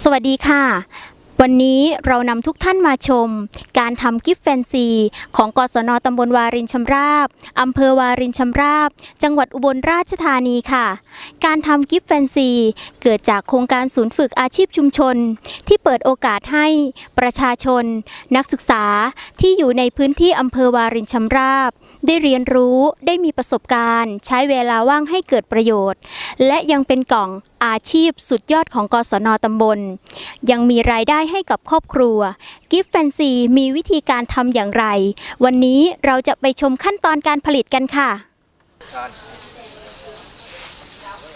สวัสดีค่ะ วันนี้เรานำทุกท่านมาชม การทำกิฟต์แฟนซี ของกศนตำบลวารินชำราบอำเภอวารินชำราบ จังหวัดอุบลราชธานีค่ะ การทำกิฟต์แฟนซี เกิดจากโครงการศูนย์ฝึกอาชีพชุมชน ที่เปิดโอกาสให้ประชาชน นักศึกษาที่อยู่ในพื้นที่อำเภอวารินชำราบ ได้เรียนรู้ได้มีประสบการณ์ ใช้เวลาว่างให้เกิดประโยชน์ และยังเป็นกล่องอาชีพสุดยอดของกศนตำบล ยังมีรายได้ให้กับครอบครัวกิฟต์แฟนซีมีวิธีการทำอย่างไร วันนี้เราจะไปชมขั้นตอนการผลิตกันค่ะ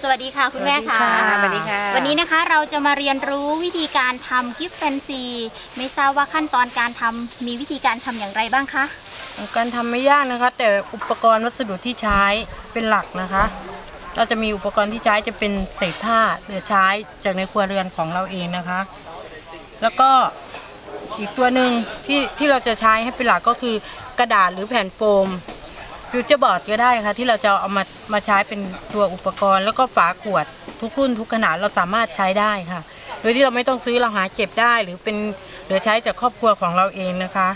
สวัสดีค่ะคุณแม่ค่ะ สวัสดีค่ะ วันนี้นะคะเราจะมาเรียนรู้วิธีการทำกิฟต์แฟนซีไม่ทราบว่าขั้นตอนการทำมีวิธีการทำอย่างไรบ้างคะ การทำไม่ยากนะคะ แต่อุปกรณ์วัสดุที่ใช้เป็นหลักนะคะเราจะมีอุปกรณ์ที่ใช้จะเป็นเศษผ้าเหลือใช้จากในครัวเรือนของเราเองนะคะ แล้วก็อีกตัวหนึ่งที่ที่เราจะใช้ให้เป็นหลักก็คือกระดาษหรือแผ่นโฟมฟิวเจอร์บอร์ดก็ได้ค่ะ ที่เราจะเอามามาใช้เป็นตัวอุปกรณ์ แล้วก็ฝาขวดทุกรุ่นทุกขนาดเราสามารถใช้ได้ค่ะ โดยที่เราไม่ต้องซื้อเราหาเก็บได้หรือเป็นหลือใช้จากครอบครัวของเราเองนะคะ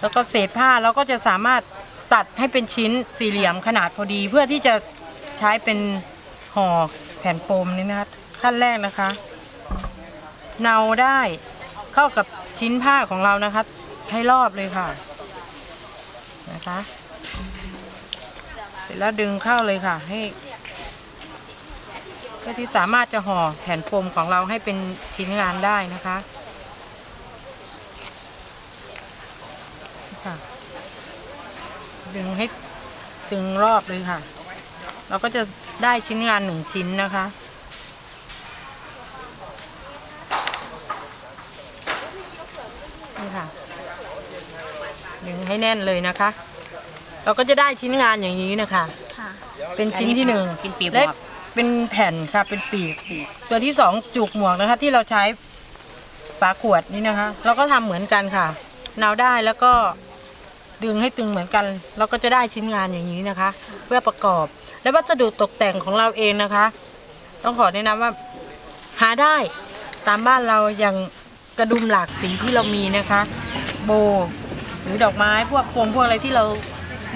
แล้วก็เศษผ้าเราก็จะสามารถตัดให้เป็นชิ้นสี่เหลี่ยมขนาดพอดี เพื่อที่จะใช้เป็นห่อแผ่นโฟมนี่นะคะขั้นแรกนะคะ เนาได้เข้ากับชิ้นผ้าของเรานะคะ ให้รอบเลยค่ะนะคะ เสร็จแล้วดึงเข้าเลยค่ะ ให้เพื่อที่สามารถจะห่อแผ่นโฟมของเราให้เป็นชิ้นงานได้นะคะค่ะดึงให้ตึงรอบเลยค่ะ เราก็จะได้ชิ้นงานหนึ่งชิ้นนะคะ นี่ค่ะ ดึงให้แน่นเลยนะคะ เราก็จะได้ชิ้นงานอย่างนี้นะคะ ค่ะเป็นชิ้นที่หนึ่งเป็นปีกหมวก และเป็นแผ่นค่ะเป็นปีก ตัวที่สองจุกหมวกนะคะ ที่เราใช้ฝาขวดนี่นะคะ เราก็ทำเหมือนกันค่ะเนาได้แล้วก็ดึงให้ตึงเหมือนกัน เราก็จะได้ชิ้นงานอย่างนี้นะคะ เพื่อประกอบ และวัสดุตกแต่งของเราเองนะคะ ต้องขอแนะนำว่า หาได้ตามบ้านเราอย่างกระดุมหลากสีที่เรามีนะคะ โบห รือดอกไม้พวกพวงพวกอะไรที่เรา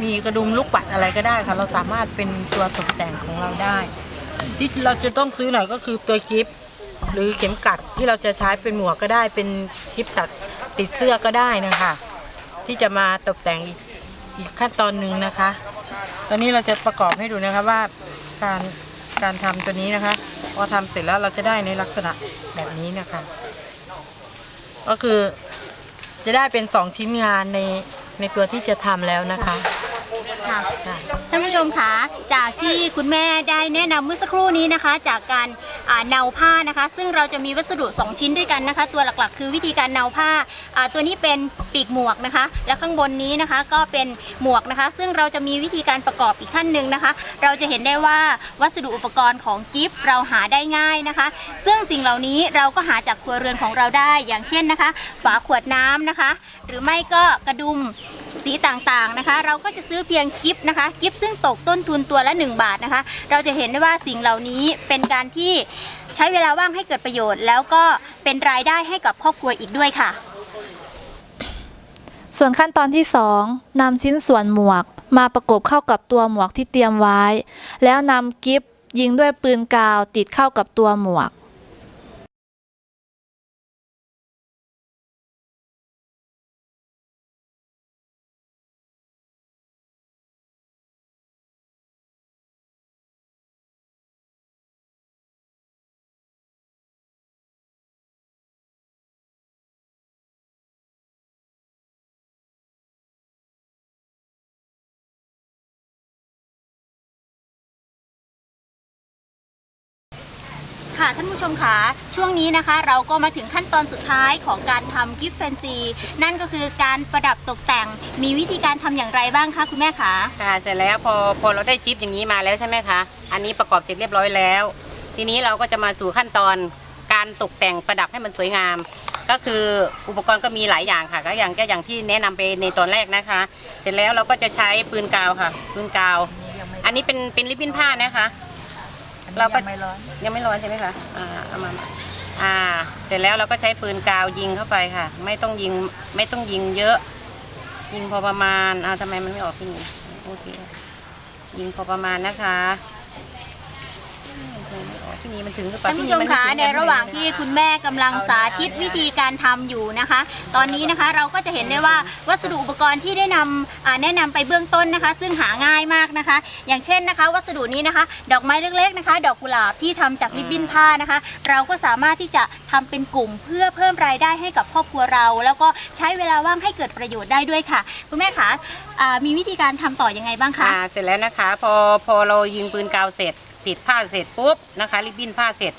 มีกระดุมลูกปัดอะไรก็ได้ค่ะ เราสามารถเป็นตัวตกแต่งของเราได้ ที่เราจะต้องซื้อหน่อยก็คือตัวกิฟหรือเข็มกัดที่เราจะใช้เป็นหมวกก็ได้เป็นกิฟตัดติดเสื้อก็ได้นะคะ ที่จะมาตกแต่งอีกอีกขั้นตอนหนึ่งนะคะ ตอนนี้เราจะประกอบให้ดูนะคะว่าการการทำตัวนี้นะคะ พอทำเสร็จแล้วเราจะได้ในลักษณะแบบนี้นะคะ ก็คือ จะได้เป็นสองชิ้นงานในในตัวที่จะทำแล้วนะคะ ค่ะท่านผู้ชมคะจากที่คุณแม่ได้แนะนำเมื่อสักครู่นี้นะคะ จากการอ่าเนาผ้านะคะ ซึ่งเราจะมีวัสดุ 2 ชิ้นด้วยกันนะคะ ตัวหลักๆ คือวิธีการเนาผ้าอ่าตัวนี้เป็นปีกหมวกนะคะ และข้างบนนี้นะคะก็เป็นหมวกนะคะ ซึ่งเราจะมีวิธีการประกอบอีกขั้นหนึ่งนะคะ เราจะเห็นได้ว่าวัสดุอุปกรณ์ของกิฟต์เราหาได้ง่ายนะคะ ซึ่งสิ่งเหล่านี้เราก็หาจากครัวเรือนของเราได้อย่างเช่นนะคะ ฝาขวดน้ำนะคะ หรือไม่ก็กระดุม สีต่างๆนะคะ เราก็จะซื้อเพียงกิฟต์นะคะกิฟต์ซึ่งตกต้นทุนตัวละ 1 บาทนะคะ เราจะเห็นได้ว่าสิ่งเหล่านี้เป็นการที่ใช้เวลาว่างให้เกิดประโยชน์ แล้วก็เป็นรายได้ให้กับครอบครัวอีกด้วยค่ะ ส่วนขั้นตอนที่ 2นำชิ้นส่วนหมวก มาประกบเข้ากับตัวหมวกที่เตรียมไว้ แล้วนำกิฟยิงด้วยปืนกาวติดเข้ากับตัวหมวก ค่ะท่านผู้ชมคะช่วงนี้นะคะ เราก็มาถึงขั้นตอนสุดท้ายของการทำกิฟต์แฟนซี นั่นก็คือการประดับตกแต่งมีวิธีการทำอย่างไรบ้างคะคุณแม่คะค่ะเสร็จแล้วพอพอเราได้จิ๊บอย่างนี้มาแล้วใช่ไหมคะอันนี้ประกอบเสร็จเรียบร้อยแล้ว ทีนี้เราก็จะมาสู่ขั้นตอนการตกแต่งประดับให้มันสวยงาม ก็คืออุปกรณ์ก็มีหลายอย่างค่ะ ก็อย่างก็อย่างที่แนะนำไปในตอนแรกนะคะ เสร็จแล้วเราก็จะใช้ปืนกาวค่ะ ปืนกาว อันนี้เป็นเป็นริบบิ้นผ้านะคะ เราก็ยังไม่ร้อนยังไม่ร้อนใช่ไหมคะอ่าเอามามาอ่า เสร็จแล้วเราก็ใช้ปืนกาวยิงเข้าไปค่ะ ไม่ต้องยิงไม่ต้องยิงเยอะ ยิงพอประมาณอ้าวทำไมมันไม่ออกที่นี่โอเคยิงพอประมาณนะคะอืม ทำไมไม่ออกที่นี่มันถึงหรือเปล่าท่านผู้ชที่มนี่คะถึในระหว่างที่คุณแม่กำลังสาธิตวิธีการทำอยู่นะคะ ตอนนี้นะคะเราก็จะเห็นได้ว่าวัสดุอุปกรณ์ที่ได้นำอ่าแนะนำไปเบื้องต้นนะคะ ซึ่งหาง่ายมากนะคะ อย่างเช่นนะคะ วัสดุนี้นะคะ ดอกไม้เล็กๆนะคะ ดอกกุหลาบที่ทำจากริบบิ้นผ้านะคะ เราก็สามารถที่จะทำเป็นกลุ่มเพื่อเพิ่มรายได้ให้กับครอบครัวเรา แล้วก็ใช้เวลาว่างให้เกิดประโยชน์ได้ด้วยค่ะ คุณแม่คะอ่ามีวิธีการทำต่อยังไงบ้างคะ อ่าเสร็จแล้วนะคะ พอพอเรายิงปืนกาวเสร็จ ติดผ้าเสร็จปุ๊บนะคะ ริบบิ้นผ้าเสร็จ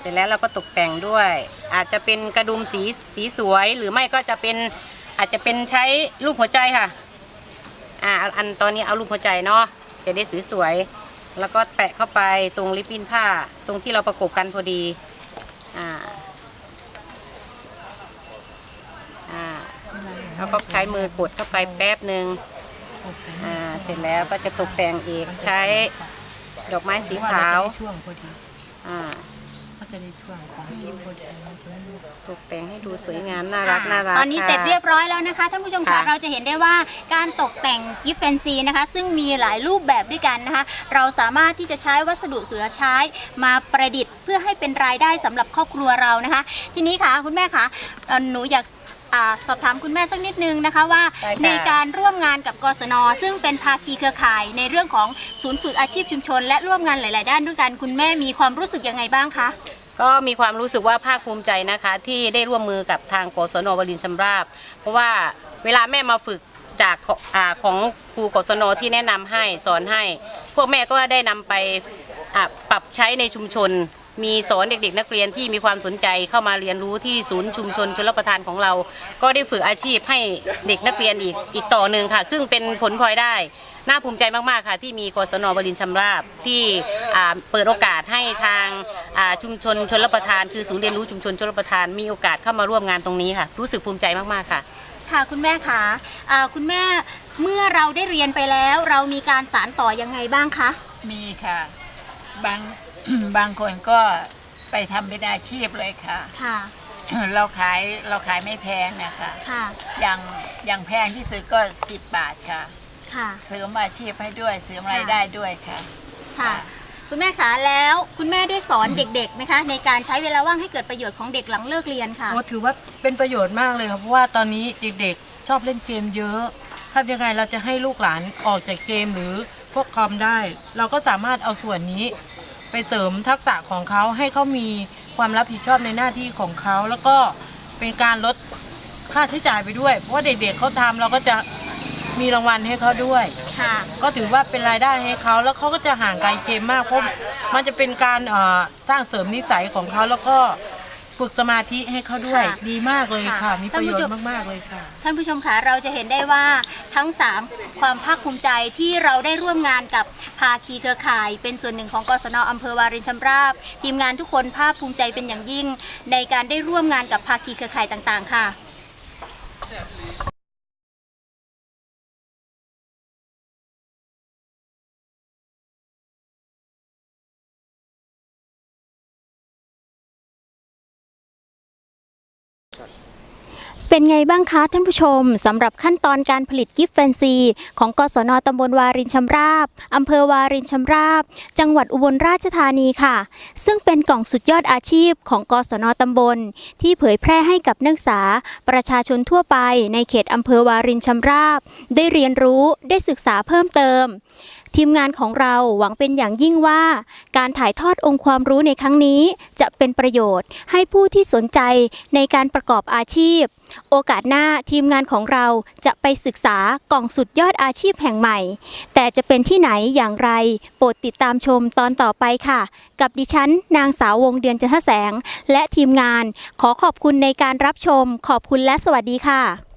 เสร็จแล้วเราก็ตกแต่งด้วย อาจจะเป็นกระดุมสีสีสวยหรือไม่ก็จะเป็นอาจจะเป็นใช้ลูกหัวใจค่ะอ่าอันตอนนี้เอาลูกหัวใจเนาะจะได้สวยๆแล้วก็แปะเข้าไปตรงริบบิ้นผ้าตรงที่เราประกบกันพอดีอ่าอ่าแล้วก็ใช้มือกดเข้าไปแป๊บหนึ่งอ่าเสร็จแล้วก็จะตกแต่งอีกใช้ ดอกไม้สีขาว ช่วงพอดีอ่าก็จะได้ช่วงของยิ้มพอดีตกแต่งให้ดูสวยงามน่ารักน่ารักตอนนี้ค่ะเสร็จเรียบร้อยแล้วนะคะท่านผู้ชมคะค่ะเราจะเห็นได้ว่าการตกแต่งกิฟต์แฟนซีนะคะ ซึ่งมีหลายรูปแบบด้วยกันนะคะ เราสามารถที่จะใช้วัสดุเหลือใช้ มาประดิษฐ์เพื่อให้เป็นรายได้สำหรับครอบครัวเรานะคะ ทีนี้ค่ะคุณแม่คะเอ่อหนูอยาก อ่าสอบถามคุณแม่สักนิดนึงนะคะว่าได้ค่ะ ในการร่วมงานกับกศน ซึ่งเป็นภาคีเครือข่ายในเรื่องของศูนย์ฝึกอาชีพชุมชน และร่วมงานหลาย ๆ ด้านด้วยกันคุณแม่มีความรู้สึกยังไงบ้างคะ ก็มีความรู้สึกว่าภาคภูมิใจนะคะ ที่ได้ร่วมมือกับทางกศนวรินทร์ชำราบ เพราะว่าเวลาแม่มาฝึกจากของอาของครูกศนที่แนะนำให้สอนให้ พวกแม่ก็ได้นำไปอ่าปรับใช้ในชุมชน มีสอนเด็กๆ นักเรียนที่มีความสนใจเข้ามาเรียนรู้ที่ศูนย์ชุมชนชลประทานของเรา ก็ได้ฝึกอาชีพให้เด็กนักเรียนอีกอีกต่อหนึ่งค่ะ ซึ่งเป็นผลพลอยได้ น่าภูมิใจมากๆค่ะ ที่มีกศนบรินทร์ชำราบที่อ่าเปิดโอกาสให้ทางอ่าชุมชนชนรับประทาน คือศูนย์เรียนรู้ชุมชนชนรับประทานมีโอกาสเข้ามาร่วมงานตรงนี้ค่ะ รู้สึกภูมิใจมากๆค่ะค่ะคุณแม่คะอ่าคุณแม่เมื่อเราได้เรียนไปแล้ว เรามีการสานต่อยังไงบ้างคะ มีค่ะ บาง บางคนก็ไปทำเป็นอาชีพเลยค่ะ ค่ะ เราขายเราขายไม่แพงนะคะค่ะ อย่างอย่างแพงที่สุดก็ 10 บาทค่ะ ค่ะ เสริมอาชีพให้ด้วยเสริมรายได้ด้วยค่ะ ค่ะ คุณแม่คะแล้วคุณแม่ได้สอนเด็กๆไหมคะ ในการใช้เวลาว่างให้เกิดประโยชน์ของเด็กหลังเลิกเรียนค่ะ โอ้ถือว่าเป็นประโยชน์มากเลยค่ะเพราะว่าตอนนี้เด็กๆ ชอบเล่นเกมเยอะทำยังไงเราจะให้ลูกหลานออกจากเกมหรือพวกคอมได้ เราก็สามารถเอาส่วนนี้ ไปเสริมทักษะของเขาให้เขามีความรับผิดชอบในหน้าที่ของเขา แล้วก็เป็นการลดค่าใช้จ่ายไปด้วย เพราะว่าเด็กๆเขาทำเราก็จะมีรางวัลให้เขาด้วย ค่ะ ก็ถือว่าเป็นรายได้ให้เขาแล้วเขาก็จะห่างไกลเกมมากเพราะมันจะเป็นการเอ่อสร้างเสริมนิสัยของเขาแล้วก็ ฝึกสมาธิให้เขาด้วย ค่ะดีมากเลยค่ะ ค่ะมีประโยชท่านผู้ชน์มมาก ๆ เลยค่ะ ท่านผู้ชมคะเราจะเห็นได้ว่าทั้ง 3 ความภาคภูมิใจที่เราได้ร่วมงานกับภาคีเครือข่าย เป็นส่วนหนึ่งของกศนอำเภอวารินชำราบ ทีมงานทุกคนภาคภูมิใจเป็นอย่างยิ่ง ในการได้ร่วมงานกับภาคีเครือข่ายต่างๆ ค่ะ เป็นไงบ้างคะท่านผู้ชมสำหรับขั้นตอนการผลิตกิฟต์แฟนซี ของกศนตำบลวารินชำราบอำเภอวารินชำราบ จังหวัดอุบลราชธานีค่ะ ซึ่งเป็นกล่องสุดยอดอาชีพของกศนตำบล ที่เผยแพร่ให้กับนักศึกษา ประชาชนทั่วไปในเขตอำเภอวารินชำราบ ได้เรียนรู้ได้ศึกษาเพิ่มเติมทีมงานของเราหวังเป็นอย่างยิ่งว่า การถ่ายทอดองค์ความรู้ในครั้งนี้ จะเป็นประโยชน์ให้ผู้ที่สนใจในการประกอบอาชีพ โอกาสหน้าทีมงานของเราจะไปศึกษากล่องสุดยอดอาชีพแห่งใหม่ แต่จะเป็นที่ไหนอย่างไร โปรดติดตามชมตอนต่อไปค่ะ กับดิฉัน นางสาววงเดือนจันทแสง และทีมงานขอขอบคุณในการรับชม ขอบคุณและสวัสดีค่ะ